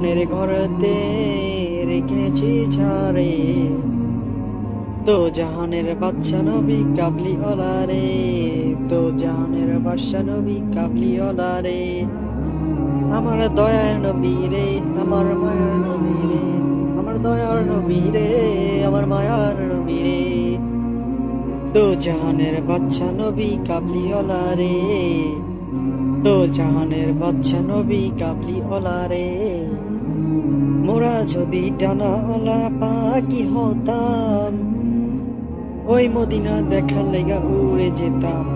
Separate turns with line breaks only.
প্রেমের ঘরতে রেখেছি ঝাড়ে। তো জাহানের বাচ্চা নবী কাবলি রে, তো জাহানের বাদশা নবী কাবলি রে। আমার দয়ার নবী রে, আমার মায়ার নবী রে, আমার দয়ার নবী রে, আমার মায়ার নবী রে। তো জাহানের বাচ্চা নবী কাবলি রে, তো জাহানের বাচ্চা নবী কাবলি রে। মোরা যদি টানাওয়ালা পাখি হতাম ওই মদিনা দেখার লেগা উড়ে যেতাম।